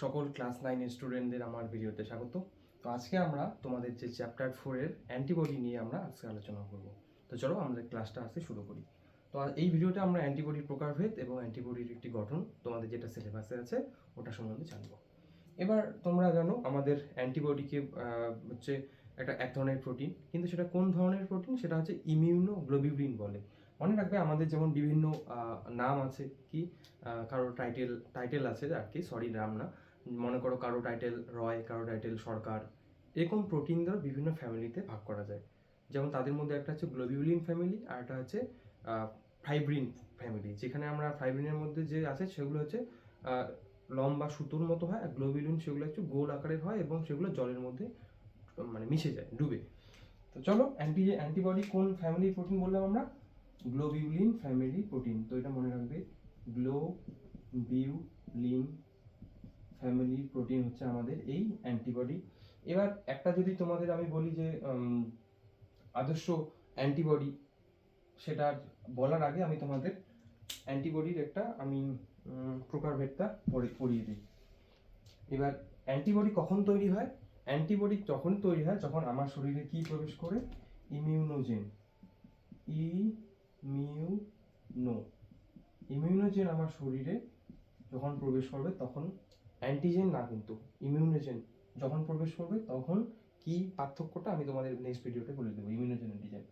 সকল ক্লাস নাইনের স্টুডেন্টদের আমার ভিডিওতে স্বাগত। তো আজকে আমরা তোমাদের যে চ্যাপ্টার ফোরের অ্যান্টিবডি নিয়ে আমরা আজকে আলোচনা করব। তো চলো আমাদের ক্লাসটা আজকে শুরু করি। তো এই ভিডিওতে আমরা অ্যান্টিবডির প্রকারভেদ এবং অ্যান্টিবডির একটি গঠন তোমাদের যেটা সিলেবাসে আছে ওটা সম্বন্ধে জানব। এবার তোমরা জানো আমাদের অ্যান্টিবডিকে হচ্ছে একটা এক ধরনের প্রোটিন কিন্তু সেটা কোন ধরনের প্রোটিন? সেটা হচ্ছে ইমিউনোগ্লোবিউলিন বলে। মনে রাখবে আমাদের যেমন বিভিন্ন নাম আছে কি আহ, কারও টাইটেল টাইটেল আছে আর কি সরি নাম না মনে করো কারও টাইটেল রয়, কারও টাইটেল সরকার, এরকম প্রোটিনদের বিভিন্ন ফ্যামিলিতে ভাগ করা যায়। যেমন তাদের মধ্যে একটা হচ্ছে গ্লোবিউলিন ফ্যামিলি আর একটা হচ্ছে ফাইব্রিন ফ্যামিলি যেখানে আমরা ফাইব্রিনের মধ্যে যে আছে সেগুলো হচ্ছে লম্বা সুতোর মতো হয়, আর গ্লোবিউলিন সেগুলো একটু গোল আকারের হয় এবং সেগুলো জলের মধ্যে মানে মিশে যায়, ডুবে। তো চলো অ্যান্টি অ্যান্টিবডি কোন ফ্যামিলির প্রোটিন বললাম আমরা? গ্লোবিউলিন ফ্যামিলি প্রোটিন তো এটা মনে রাখবে গ্লোবিউলিন ফ্যামিলি প্রোটিন হচ্ছে আমাদের এই অ্যান্টিবডি এবার একটা যদি তোমাদের আমি বলি যে আদর্শ অ্যান্টিবডি সেটা বলার আগে আমি তোমাদের অ্যান্টিবডির একটা, আমি প্রকারভেদটা পড়ে- পড়িয়ে দিই। এবার অ্যান্টিবডি কখন তৈরি হয়? অ্যান্টিবডি তখন তৈরি হয়, যখন আমার শরীরে কি প্রবেশ করে? ইমিউনোজেন ইমিউনো ইমিউনোজেন আমার শরীরে যখন প্রবেশ করবে, তখন অ্যান্টিজেন না কিন্তু ইমিউনোজেন যখন প্রবেশ করবে, তখন কি পার্থক্যটা আমি তোমাদের নেক্সট ভিডিওতে বলে দেবো ইমিউনোজেন অ্যান্টিজেন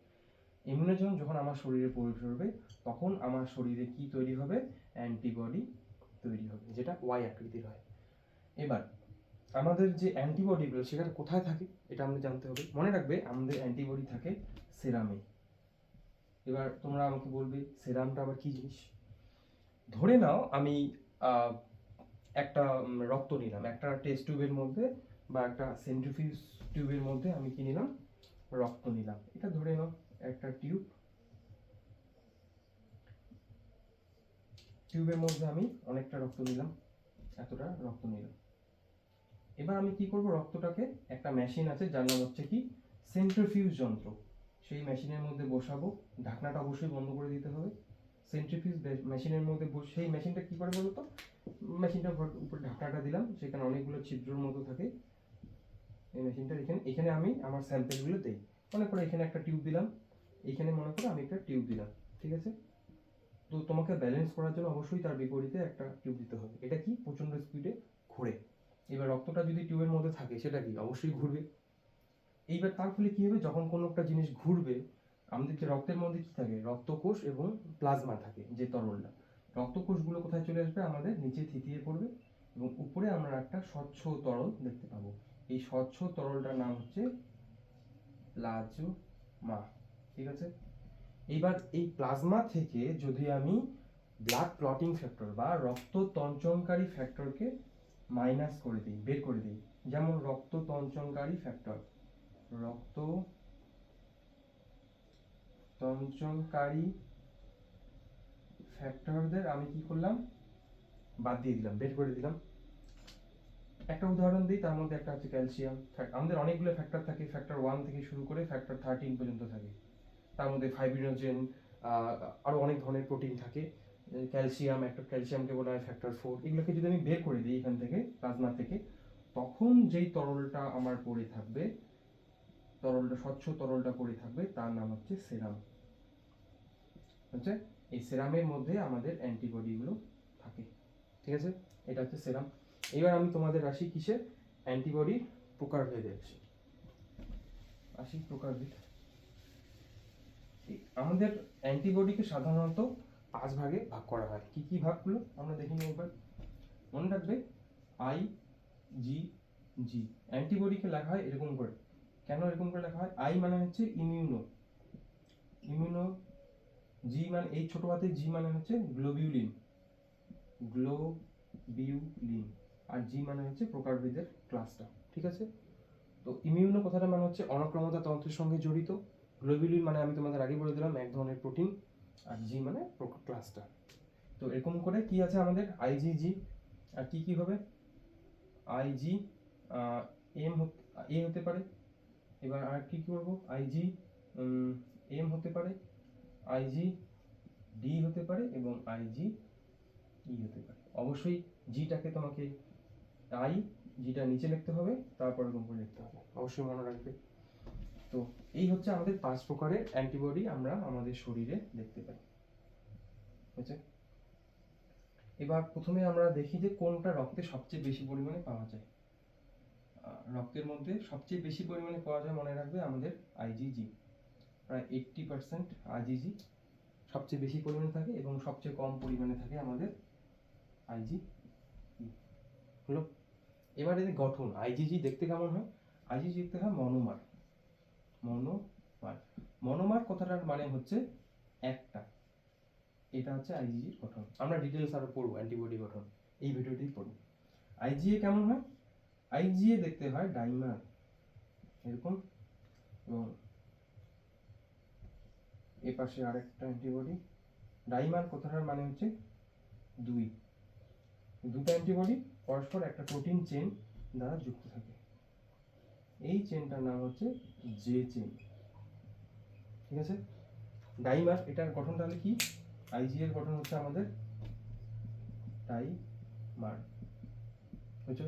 ইমিউনোজেন যখন আমার শরীরে প্রবেশ করবে, তখন আমার শরীরে কি তৈরি হবে? অ্যান্টিবডি তৈরি হবে, যেটা ওয়াই আকৃতির হয়। এবার, আমাদের যে অ্যান্টিবডিগুলো সেখানে কোথায় থাকে? এটা আমাদের জানতে হবে। মনে রাখবে, আমাদের অ্যান্টিবডি থাকে সেরামে এবার তোমরা আমাকে বলবে সেরামটা আবার কি জিনিস? ধরে নাও আমি একটা রক্ত নিলাম। একটা টেস্ট টিউবের মধ্যে বা একটা সেন্ট্রিফিউজ টিউবের মধ্যে আমি কি নিলাম? রক্ত নিলাম। এটা ধরে নাও, একটা টিউব টিউবের মধ্যে আমি অনেকটা রক্ত নিলাম, এতটা রক্ত নিলাম। এবার আমি কি করব? রক্তটাকে একটা মেশিন আছে, যার নাম হচ্ছে কি? সেন্ট্রিফিউজ যন্ত্র। সেই মেশিনের মধ্যে বসাবো। ঢাকনাটা অবশ্যই বন্ধ করে দিতে হবে। সেন্ট্রিফিউজ মেশিনের মধ্যে সেই মেশিনটা কি করে বলতো? মেশিনটার উপর ঢাকনাটা দিলাম, সেখানে অনেকগুলো ছিদ্রর মতো থাকে। এই মেশিনটা এখানে এখানে আমি আমার স্যাম্পেলগুলো দেই। মনে করো এখানে একটা টিউব দিলাম। এখানে মনে করো আমি একটা টিউব দিলাম, ঠিক আছে? তো তোমাকে ব্যালেন্স করার জন্য অবশ্যই তার বিপরীতে একটা টিউব দিতে হবে। এটা কি? প্রচণ্ড স্পিডে ঘোরে। এবার রক্তটা যদি টিউবের মধ্যে থাকে, সেটা কি? অবশ্যই ঘুরবে। এইবার তার ফলে কি হবে? যখন কোনো একটা জিনিস ঘুরবে, আমাদের যে রক্তের মধ্যে কি থাকে? রক্তকোষ এবং প্লাজমা থাকে, যে তরলটা রক্তকোষগুলো কোথায় চলে আসবে? আমাদের নিচে থিতিয়ে পড়বে এবং উপরে আমরা একটা স্বচ্ছ তরল দেখতে পাবো। এই স্বচ্ছ তরলটার নাম হচ্ছে প্লাজমা। ঠিক আছে? এইবার এই প্লাজমা থেকে যদি আমি ব্লাড ক্লটিং ফ্যাক্টর বা রক্ত তঞ্চনকারী ফ্যাক্টরকে মাইনাস করে দিই, বের করে দিই, যেমন রক্ত তঞ্চনকারী ফ্যাক্টর রক্ত তঞ্চনকারী ফ্যাক্টরদের আমি কি করলাম? বাদ দিয়ে দিলাম, বের করে দিলাম। একটা উদাহরণ দিই, তার মধ্যে একটা হচ্ছে ক্যালসিয়াম আমাদের অনেকগুলো ফ্যাক্টর থাকে ফ্যাক্টর ওয়ান থেকে শুরু করে ফ্যাক্টর থার্টিন পর্যন্ত থাকে। তার মধ্যে ফাইব্রিনোজেন আরও অনেক ধরনের প্রোটিন থাকে। ক্যালসিয়াম একটা ক্যালসিয়ামকে বলা হয় ফ্যাক্টর ফোর এগুলোকে যদি আমি বের করে দিই এখান থেকে প্লাজমা থেকে, তখন যেই তরলটা আমার পড়ে থাকবে, তরলটা, স্বচ্ছ তরলটা পড়ে থাকবে, তার নাম হচ্ছে সেরাম। হচ্ছে এই সেরামের মধ্যে আমাদের অ্যান্টিবডিগুলো থাকে, ঠিক আছে? এটা হচ্ছে সেরাম এবার আমি তোমাদের আসি কিসে অ্যান্টিবডির প্রকারভেদে আসি আসি প্রকারভেদ। আমাদের অ্যান্টিবডিকে সাধারণত পাঁচ ভাগে ভাগ করা হয়। কি কি ভাগগুলো? আমরা দেখে নিই একবার। মনে রাখবে? আই জি জি অ্যান্টিবডিকে লেখা হয় এরকম করে। কেন এরকম করে লেখা হয়? আই মানে হচ্ছে ইমিউনো ইমিউনো জি মানে এই ছোট হাতে জি মানে হচ্ছে গ্লোবিউলিন গ্লোবিউলিন আর জি মানে হচ্ছে প্রকারভেদের ক্লাসটা ঠিক আছে? তো ইমিউনো কথাটা মানে হচ্ছে অনক্রমতা তন্ত্রের সঙ্গে জড়িত। গ্লোবিউলিন মানে আমি তোমাদের আগে বলে দিলাম, এক ধরনের প্রোটিন আর জি মানে ক্লাসটা তো এরকম করে কি আছে আমাদের? আইজিজি আর কি কি হবে? আইজি এম এ হতে পারে। এবার আর কি কি করব আইজি এম হতে পারে। আইজি ডি হতে পারে এবং আইজি ই হতে পারে। অবশ্যই জিটাকে তোমাকে আই জিটা নিচে লিখতে হবে তারপর করে লিখতে হবে। অবশ্যই মনে রাখবে। তো এই হচ্ছে আমাদের পাঁচ প্রকারের অ্যান্টিবডি আমরা আমাদের শরীরে দেখতে পাই। হয়েছে? এবার প্রথমে আমরা দেখি যে কোনটা রক্তে সবচেয়ে বেশি পরিমাণে পাওয়া যায়। রক্তের মধ্যে সবচেয়ে বেশি পরিমাণে পাওয়া যায় মনে রাখবে আমাদের আইজিজি প্রায় এইট্টি পার্সেন্ট আইজিজি সবচেয়ে বেশি পরিমাণে থাকে এবং সবচেয়ে কম পরিমাণে থাকে আমাদের আইজি হলো এবার এদের গঠন আইজিজি দেখতে কেমন হয়? আইজিজি দেখতে হয় মনোমার মনোমার মনোমার কথাটার মানে হচ্ছে একটা, এটা হচ্ছে আইজিজির গঠন। আমরা ডিটেলস আরও পড়ব অ্যান্টিবডি গঠন, এই ভিডিওতেই পড়ব। আইজিএ কেমন হয়? আইজিএ দেখতে হয় ডাইমার এরকম, এবং এ পাশে আরেকটা অ্যান্টিবডি ডাইমার কথাটার মানে হচ্ছে দুই। দুটো অ্যান্টিবডি পরস্পর একটা প্রোটিন চেন দ্বারা যুক্ত থাকে। এই চেনটার নাম হচ্ছে জে চেন ঠিক আছে? ডাইমার এটার গঠন তাহলে কি? আইজি এর গঠন হচ্ছে আমাদের ডাইমার বুঝছ?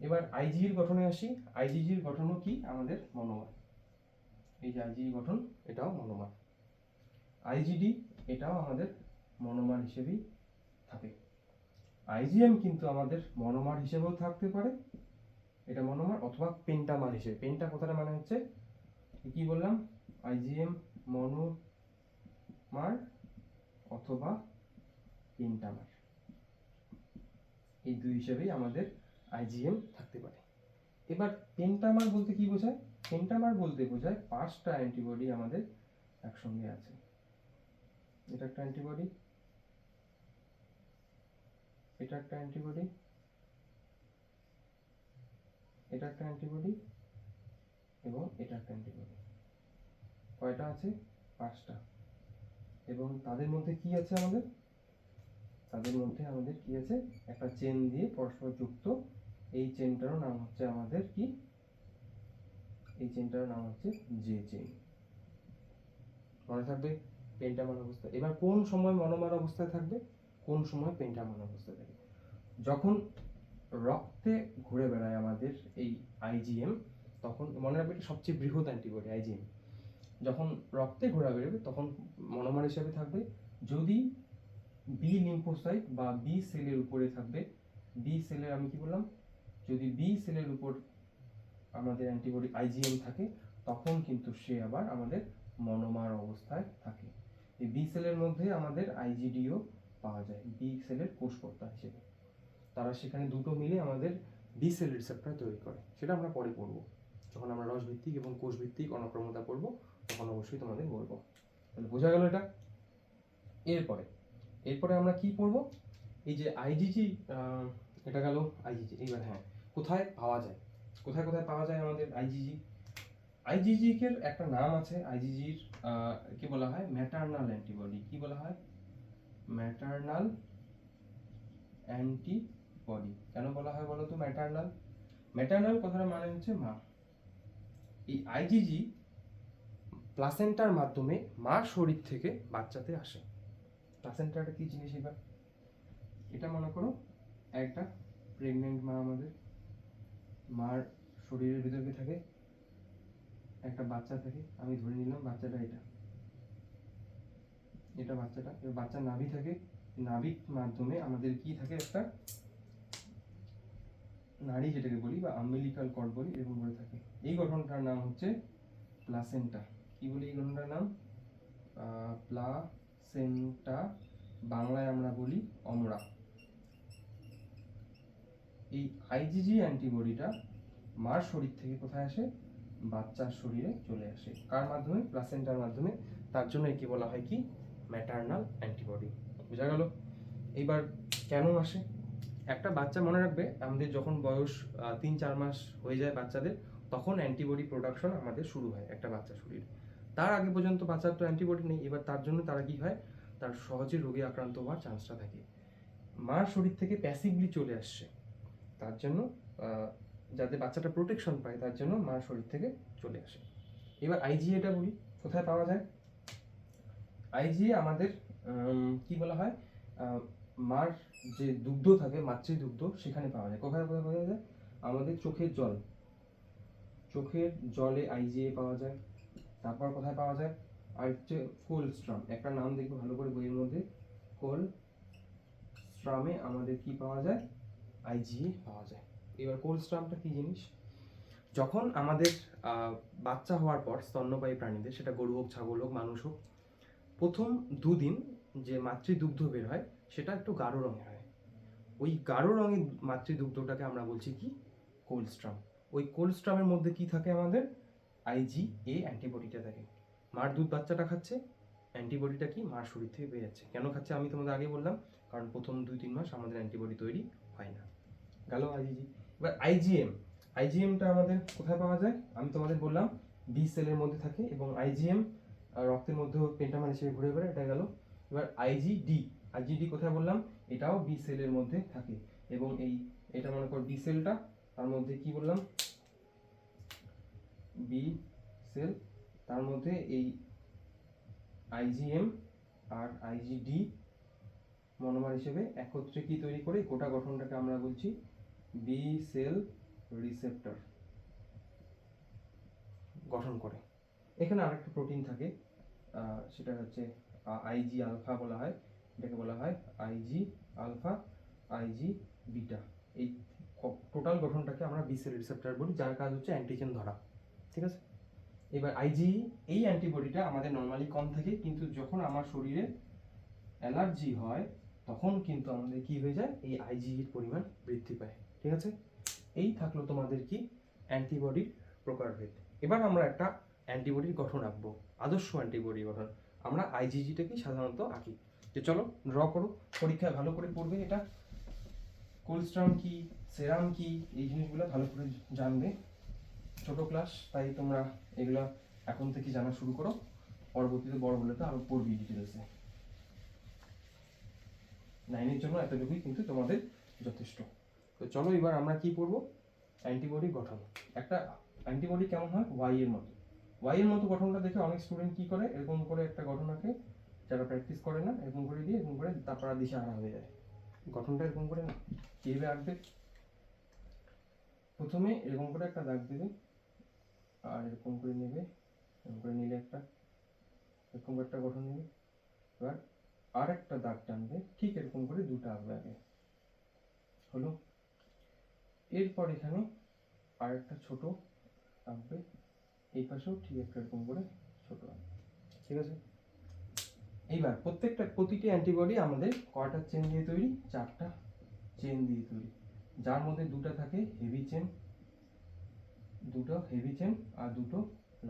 এবার আইজি এর গঠনে আসি। আইজিজির গঠনও কি? আমাদের মনোমার এই যে আইজি গঠন, এটাও মনোমার আইজিডি এটাও আমাদের মনোমার হিসেবেই থাকে। আইজিএম কিন্তু আমাদের মনোমার হিসেবেও থাকতে পারে। এটা মনোমার অথবা পেন্টামার হিসেবে। পেন্টা কথাটা মানে হচ্ছে কি বললাম? আইজিএম মনোমার অথবা পেন্টামার। এই দুই হিসেবেই আমাদের আইজিএম থাকতে পারে। এবার পেন্টামার বলতে কি বোঝায়? পেন্টামার বলতে বোঝায় পাঁচটা অ্যান্টিবডি আমাদের একসঙ্গে আছে। এটা একটা অ্যান্টিবডি। এটা একটা অ্যান্টিবডি। এটা একটা অ্যান্টিবডি এবং এটা একটা অ্যান্টিবডি। কয়টা আছে? পাঁচটা। এবং তাদের মধ্যে কি আছে আমাদের? তাদের মধ্যে আমাদের কি আছে? একটা চেন দিয়ে পরস্পর যুক্ত এই চেনটারও নাম হচ্ছে আমাদের কি? এই চেনটার নাম হচ্ছে জে চেন মনে থাকবে? পেন্টামান অবস্থা। এবার কোন সময় মনোমার অবস্থায় থাকবে? কোন সময় পেন্টামান অবস্থায় থাকবে? যখন রক্তে ঘুরে বেড়ায় আমাদের এই আইজিএম তখন মনে রাখবে এটা সবচেয়ে বৃহৎ অ্যান্টিবডি আইজিএম যখন রক্তে ঘোরা বেরোবে, তখন মনোমার হিসাবে থাকবে। যদি বি লিম্ফোসাইট বা বি সেলের উপরে থাকবে বি সেলের আমি কি বললাম? যদি বি সেলের উপর আমাদের অ্যান্টিবডি আইজিএম থাকে, তখন কিন্তু সে আবার আমাদের মনোমার অবস্থায় থাকে। এই বি সেলের মধ্যে আমাদের আইজিডিও পাওয়া যায় বি সেলের কোষকর্তা হিসেবে। তারা সেখানে দুটো মিলে আমাদের বি সেল রিসেপ্টর তৈরি করে, সেটা আমরা পরে পড়ব। যখন আমরা রসভিত্তিক এবং কোষভিত্তিক অনক্রমতা পড়ব, তখন অবশ্যই তোমাদের বলব। তাহলে বোঝা গেল এটা? এরপরে এরপরে আমরা কি পড়ব? এই যে আইজিজি এটা গেল আইজিজি এইবার হ্যাঁ কোথায় পাওয়া যায়? কোথায় কোথায় পাওয়া যায় আমাদের আইজিজি আইজিজি এর একটা নাম আছে আইজিজির কি বলা হয়? ম্যাটার্নাল অ্যান্টিবডি কি বলা হয়? ম্যাটার্নাল অ্যান্টিবডি কেন বলা হয় বলো তো ম্যাটার্নাল ম্যাটার্নাল কথার মানে হচ্ছে মা। এই আইজিজি প্লাসেন্টার মাধ্যমে মার শরীর থেকে বাচ্চাতে আসে। প্লাসেন্টাটা কি জিনিস এবার? এটা মনে করো, একটা প্রেগনেন্ট মা আমাদের, মার শরীরের ভিতরে থাকে একটা বাচ্চা থাকে আমি ধরে নিলাম বাচ্চাটা এটা। এটা বাচ্চাটা। এবার বাচ্চার নাভি থাকে। নাভির মাধ্যমে আমাদের কি থাকে একটা? নাড়ি যেটাকে বলি বা আম্বিলিকাল কর্ড বলি এরকম করে থাকে। এই গঠনটার নাম হচ্ছে প্লাসেন্টা কি বলি এই গঠনটার নাম? প্লাসেন্টা বাংলায় আমরা বলি অমরা। এই আইজিজি অ্যান্টিবডিটা মার শরীর থেকে কোথায় আসে? বাচ্চার শরীরে চলে আসে। কার মাধ্যমে? প্লাসেন্টার মাধ্যমে। তার জন্য একে বলা হয় কি? ম্যাটার্নাল অ্যান্টিবডি বোঝা গেল? এইবার কেন আসে? একটা বাচ্চা মনে রাখবে, আমাদের যখন বয়স তিন, চার মাস হয়ে যায় বাচ্চাদের, তখন অ্যান্টিবডি প্রোডাকশন আমাদের শুরু হয় একটা বাচ্চা শরীরে। তার আগে পর্যন্ত বাচ্চার তো অ্যান্টিবডি নেই। এবার তার জন্য তারা কি হয়? তার সহজে রোগে আক্রান্ত হওয়ার চান্সটা থাকে। মার শরীর থেকে প্যাসিভলি চলে আসছে। তার জন্য যাতে বাচ্চাটা প্রোটেকশন পায়, তার জন্য মার শরীর থেকে চলে আসে। এবার আইজিএটা বলি, কোথায় পাওয়া যায়? আইজিএ আমাদের কি বলা হয়? মার যে দুগ্ধ থাকে মাতৃদুগ্ধ সেখানে পাওয়া যায়। কোথায় কোথায় পাওয়া যায়? আমাদের চোখের জল। চোখের জলে আইজিএ পাওয়া যায়। তারপর কোথায় পাওয়া যায়? আর হচ্ছে কোলস্ট্রাম একটা নাম দেখবে ভালো করে বইয়ের মধ্যে। কোল স্ট্রামে আমাদের কি পাওয়া যায়? আইজিএ পাওয়া যায়। এবার কোলস্ট্রামটা কি জিনিস? যখন আমাদের বাচ্চা হওয়ার পর, স্তন্যপায়ী প্রাণীদের, সেটা গরু হোক, ছাগল হোক, মানুষ হোক, প্রথম দুদিন যে মাতৃদুগ্ধ বের হয়, সেটা একটু গাঢ় রঙের হয়। ওই গাঢ় রঙের মাতৃদুগ্ধটাকে আমরা বলছি কি? কোলস্ট্রাম ওই কোলস্ট্রামের মধ্যে কি থাকে আমাদের? আইজি এ অ্যান্টিবডিটা থাকে। মার দুধ বাচ্চাটা খাচ্ছে অ্যান্টিবডিটা কি? মার শরীর থেকে বের যাচ্ছে কেন খাচ্ছে? আমি তোমাদের আগে বললাম, কারণ প্রথম দুই তিন মাস আমাদের অ্যান্টিবডি তৈরি হয় না। গেল আইজিজি এবার আইজিএম আইজিএমটা আমাদের কোথায় পাওয়া যায়? আমি তোমাদের বললাম বি সেলের মধ্যে থাকে এবং আইজিএম রক্তের মধ্যেও পেন্টামার হিসেবে ঘুরে বেড়ায়, এটা গেল। এবার আইজিডি আইজিডি কোথায় বললাম? এটাও বি সেলের মধ্যে থাকে এবং এই, এটা মনে কর বি সেলটা তার মধ্যে কি বললাম? বি সেল তার মধ্যে এই আইজিএম আর আইজিডি মনোমার হিসেবে একত্রে কি তৈরি করে, গোটা গঠনটাকে আমরা বলছি বি সেল রিসেপ্টর গঠন করে। এখানে আরেকটা প্রোটিন থাকে সেটা হচ্ছে আইজি আলফা বলা হয়। এটাকে বলা হয় আইজি আলফা আইজি বিটা এই টোটাল গঠনটাকে আমরা বি সেল রিসেপ্টর বলি, যার কাজ হচ্ছে অ্যান্টিজেন ধরা। ঠিক আছে? এবার আইজি এই অ্যান্টিবডিটা আমাদের নর্মালি কম থাকে, কিন্তু যখন আমার শরীরে অ্যালার্জি হয়, তখন কিন্তু আমাদের কি হয়ে যায়? এই আইজির পরিমাণ বৃদ্ধি পায়। ঠিক আছে? এই থাকল তোমাদের কি অ্যান্টিবডির প্রকারভেদ। এবার আমরা একটা অ্যান্টিবডির গঠন আঁকবো, আদর্শ অ্যান্টিবডি গঠন। আমরা আইজিজিটাকে সাধারণত আঁকি। যে চলো ড্র করো, পরীক্ষায় ভালো করে পড়বে এটা। কোলস্ট্রাম কি সেরাম কি, এই জিনিসগুলো ভালো করে জানবে। ছোট ক্লাস তাই তোমরা এগুলো এখন থেকে জানা শুরু করো। পরবর্তীতে বড় হলে তো আরও পড়বি ডিটেলসে নাইনের জন্য এতটুকুই কিন্তু তোমাদের যথেষ্ট। তো চলো এবার আমরা কি করব? অ্যান্টিবডি গঠন। একটা অ্যান্টিবডি কেমন হয়? ওয়াই এর মতো। ওয়াই এর মতো গঠনটা দেখে অনেক স্টুডেন্ট কি করে? এরকম করে একটা গঠন আঁকে, যারা প্র্যাকটিস করে না, এরকম করে দিয়ে, এরকম করে তারপর দিশা হারা হয়ে যায়। গঠনটা এরকম করে না। কীভাবে আঁকবে? প্রথমে এরকম করে একটা দাগ দেবে, আর এরকম করে নেবে, এরকম করে নিলে একটা, এরকম একটা গঠন নেবে। এবার আর একটা দাগ টানবে, ঠিক এরকম করে দুটো আঁকবে আগে। হলো? এরপর এখানে আর একটা ছোট আঁকবে। এই পাশেও ঠিক একটা এরকম করে ছোট ঠিক আছে? এইবার প্রত্যেকটা প্রতিটি অ্যান্টিবডি আমাদের কয়টা চেন দিয়ে তৈরি? চারটা চেন দিয়ে তৈরি। যার মধ্যে দুটো থাকে হেভি চেন দুটো হেভি চেন আর দুটো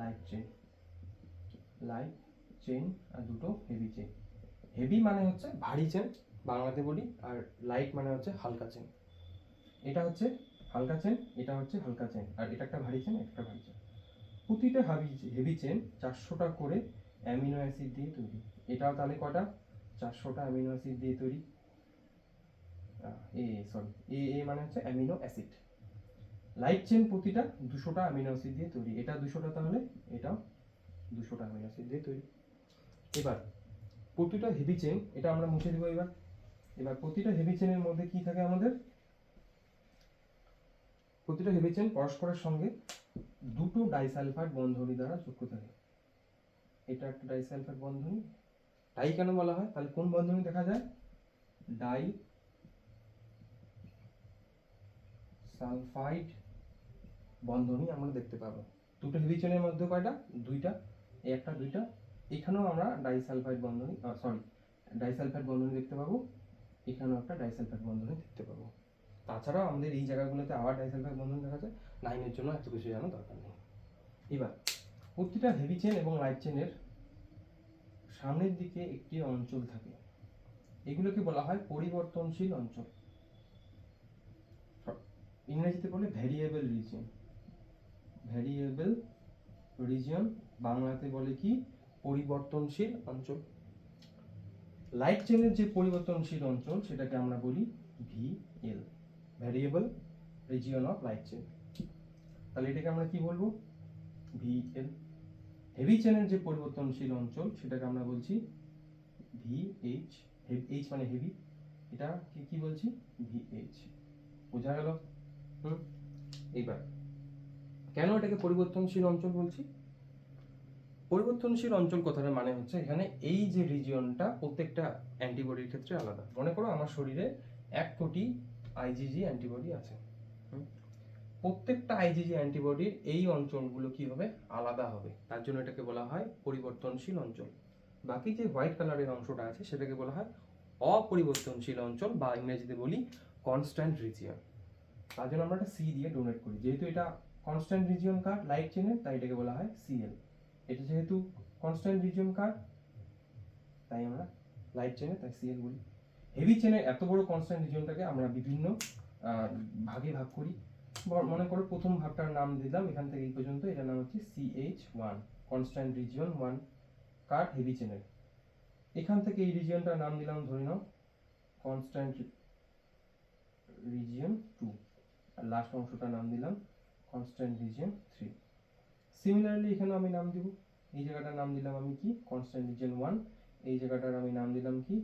লাইট চেন লাইট চেন আর দুটো হেভি চেন হেভি মানে হচ্ছে ভারী চেন বাংলাতে বলি, আর লাইট মানে হচ্ছে হালকা চেন এটা হচ্ছে হালকা চেন এটা হচ্ছে হালকা চেন আর এটা একটা ভারী চেন একটা ভারী চেন প্রতিটা হাবি হেভি চেন চারশোটা করে অ্যামিনো অ্যাসিড দিয়ে তৈরি। এটাও তাহলে কটা চারশোটা অ্যামিনো অ্যাসিড দিয়ে তৈরি। এ সরি এ এ মানে হচ্ছে অ্যামিনো অ্যাসিড লাইট চেন প্রতিটা দুশোটা অ্যামিনো অ্যাসিড দিয়ে তৈরি। এটা দুশোটা তাহলে? এটাও দুশোটা অ্যামিনো অ্যাসিড দিয়ে তৈরি। এবার, প্রতিটা হেভি চেন এটা আমরা মুছে দেবো এবার। এবার প্রতিটা হেভি চেনের মধ্যে কি থাকে আমাদের? প্রতিটা হেভি চেন পরস্পরের সঙ্গে দুটো ডাইসালফাইড বন্ধনী দ্বারা যুক্ত থাকে। এটা একটা ডাইসালফাইড বন্ধনী। ডাই কেন বলা হয়? তাহলে কোন বন্ধনী দেখা যায়? ডাই সালফাইড বন্ধনী আমরা দেখতে পাবো। দুটো হেভি চেনের মধ্যে কয়টা? দুইটা। একটা, দুইটা। এখানেও আমরা ডাইসালফাইড বন্ধনী সরি ডাইসালফাইড বন্ধনী দেখতে পাবো। এখানেও একটা ডাইসালফাইড বন্ধনী দেখতে পাবো। তাছাড়াও আমাদের এই জায়গাগুলোতে আবার ডাইসালফাইড বন্ধনী দেখা যায়, লাইনের জন্য এত কিছু জানার দরকার নেই। এবার, প্রতিটা হেভি চেন এবং লাইট চেনের সামনের দিকে একটি অঞ্চল থাকে। এগুলোকে বলা হয় পরিবর্তনশীল অঞ্চল। ইংরেজিতে বলে ভ্যারিয়েবল রিজিয়ন ভ্যারিয়েবল রিজিয়ন বাংলাতে বলে কি? পরিবর্তনশীল অঞ্চল। লাইট চেনের যে পরিবর্তনশীল অঞ্চল, সেটাকে আমরা বলি VL variable region of light chain তাহলে এটাকে আমরা কি বলব? ভিএল হেভি চেনের যে পরিবর্তনশীল অঞ্চল, সেটাকে আমরা বলছি ভিএইচ এইচ মানে হেভি এটা কি কি বলছি ভিএইচ বোঝা গেল? হুম? এইবার। কেন এটাকে পরিবর্তনশীল অঞ্চল বলছি? পরিবর্তনশীল অঞ্চল কথাটার মানে হচ্ছে এখানে এই যে রিজিয়নটা প্রত্যেকটা অ্যান্টিবডির ক্ষেত্রে আলাদা। মনে করো আমার শরীরে এক কোটি আইজিজি অ্যান্টিবডি আছে? প্রত্যেকটা আইজিজি অ্যান্টিবডির এই অঞ্চলগুলো কি হবে আলাদা হবে, তার জন্য এটাকে বলা হয় পরিবর্তনশীল অঞ্চল। বাকি যে হোয়াইট কালারের অংশটা আছে, সেটাকে বলা হয় অপরিবর্তনশীল অঞ্চল বা ইংরেজিতে বলি কনস্ট্যান্ট রিজিয়ন তার জন্য আমরা একটা সি দিয়ে ডোনেট করি। যেহেতু এটা কনস্ট্যান্ট রিজিয়ন কার্ড লাইট চেনের তাই এটাকে বলা হয় সিএল এটা যেহেতু কনস্ট্যান্ট রিজিয়ন কার্ড তাই আমরা লাইট চেনে তাই সিএল বলি। হেভি চেনের এত বড় কনস্ট্যান্ট রিজিয়নটাকে আমরা বিভিন্ন ভাগে ভাগ করি। মনে করো প্রথম ভাগটার নাম দিলাম, এখান থেকে এই পর্যন্ত, এটার নাম হচ্ছে CH one constant region one card heavy চেনের এখান থেকে এই রিজিয়নটার নাম দিলাম, ধরে নাও কনস্ট্যান্ট রিজিয়ন টু আর লাস্ট অংশটার নাম দিলাম কনস্ট্যান্ট রিজিয়ন থ্রি সিমিলারলি এখানে আমি নাম দিব। এই জায়গাটার নাম দিলাম আমি কি? কনস্ট্যান্ট রিজিয়ন ওয়ান এই জায়গাটার আমি নাম দিলাম কি?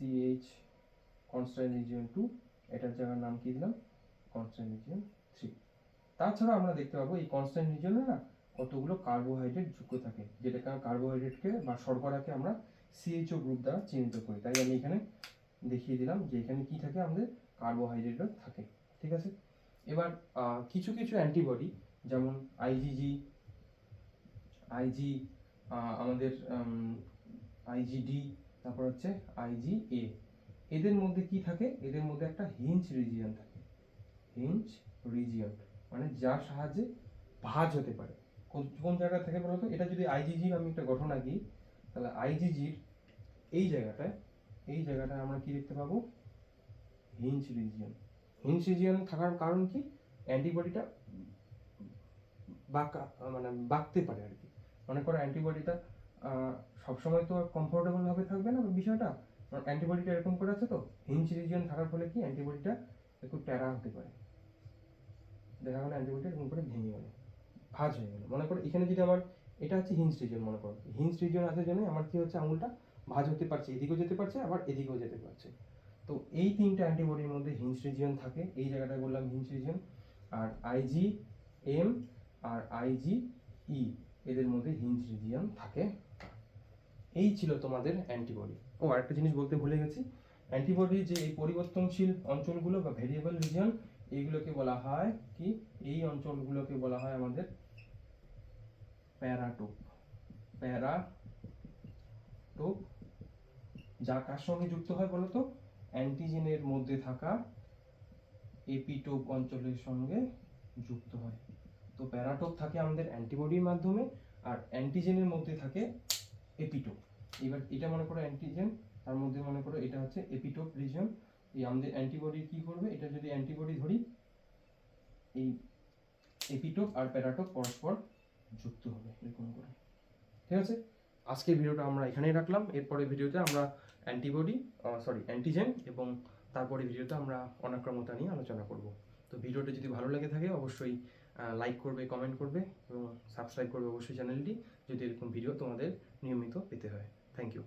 সিএইচ কনস্ট্যান্ট রিজিয়ন টু এটার জায়গার নাম কি দিলাম? কনস্ট্যান্ট রিজিয়ন থ্রি তাছাড়া আমরা দেখতে পাবো এই কনস্ট্যান্ট রিজিয়নে না কতগুলো কার্বোহাইড্রেট যুক্ত থাকে, যেটাকে কার্বোহাইড্রেটকে বা শর্করাকে আমরা সিএইচও গ্রুপ দ্বারা চিহ্নিত করি। তাই আমি এখানে দেখিয়ে দিলাম যে এখানে কি থাকে? আমাদের কার্বোহাইড্রেটও থাকে। ঠিক আছে? এবার কিছু কিছু অ্যান্টিবডি যেমন আইজিজি আইজি আমাদের আইজিডি তারপর হচ্ছে আইজিএ এদের মধ্যে কি থাকে? এদের মধ্যে একটা হিঞ্চ রিজিয়ন থাকে। হিঞ্চ রিজিয়ন মানে যার সাহায্যে ভাঁজ হতে পারে। কোন কোন জায়গা থেকে বলতো? এটা যদি আইজিজি আমি একটা গঠন আঁকি, তাহলে আইজিজির এই জায়গাটায় এই জায়গাটায় আমরা কি দেখতে পাবো? হিঞ্চ রিজিয়ন হিঞ্চ রিজিয়ন থাকার কারণ কি? অ্যান্টিবডিটা বাঁকা মানে বাঁকতে পারে আর কি। মনে করো অ্যান্টিবডিটা সবসময় তো কমফোর্টেবল ভাবে থাকবে না বিষয়টা? অ্যান্টিবডিটা এরকম করে আছে তো হিঞ্চ রিজিয়ন থাকার ফলে কি অ্যান্টিবডিটা একটু ট্যারা হতে পারে। দেখা গেলো অ্যান্টিবডিটা এরকম করে ভেঙে গেলো, ভাঁজ হয়ে গেলো। মনে করো এখানে যদি আমার, এটা হচ্ছে হিঞ্চ রিজিয়ন মনে করো। হিঞ্চ রিজিয়ন আছে জন্য আমার কি হচ্ছে আঙুলটা ভাঁজ হতে পারছে, এদিকেও যেতে পারছে, আবার এদিকেও যেতে পারছে। তো এই তিনটা অ্যান্টিবডির মধ্যে হিঞ্চ রিজিয়ন থাকে, এই জায়গাটায় বললাম হিঞ্চ রিজিয়ন আর আইজি এম আর আইজি ই এদের মধ্যে হিঞ্চ রিজিয়ন থাকে। এই ছিল তোমাদের অ্যান্টিবডি ও, আরেকটা জিনিস বলতে ভুলে গেছি। অ্যান্টিবডি যে এই পরিবর্তনশীল অঞ্চলগুলো বা ভেরিয়েবল রিজিয়ন এইগুলোকে বলা হয় কি? এই অঞ্চলগুলোকে বলা হয় আমাদের প্যারাটোপ প্যারাটোপ যা কার সঙ্গে যুক্ত হয় বলতো? অ্যান্টিজেনের মধ্যে থাকা এপিটোপ অঞ্চলের সঙ্গে যুক্ত হয়। তো প্যারাটোপ থাকে আমাদের অ্যান্টিবডির মাধ্যমে আর অ্যান্টিজেনের মধ্যে থাকে এপিটোপ। এবার এটা মনে করো অ্যান্টিজেন, তার মধ্যে মনে করো এটা হচ্ছে এপিটোপ রিজন এই আমাদের অ্যান্টিবডি কি করবে? এটা যদি অ্যান্টিবডি ধরি, এই এপিটোপ আর প্যারাটোপ পরস্পর যুক্ত হবে, এরকম করে। ঠিক আছে? আজকের ভিডিওটা আমরা এখানেই রাখলাম। এরপরে ভিডিওতে আমরা অ্যান্টিবডি সরি অ্যান্টিজেন এবং তারপরে ভিডিওতে আমরা অনাক্রমতা নিয়ে আলোচনা করব। তো ভিডিওটা যদি ভালো লেগে থাকে, অবশ্যই লাইক করবে কমেন্ট করবে এবং সাবস্ক্রাইব করবে অবশ্যই চ্যানেলটি যদি এরকম ভিডিও তোমাদের নিয়মিত পেতে হয়। Thank you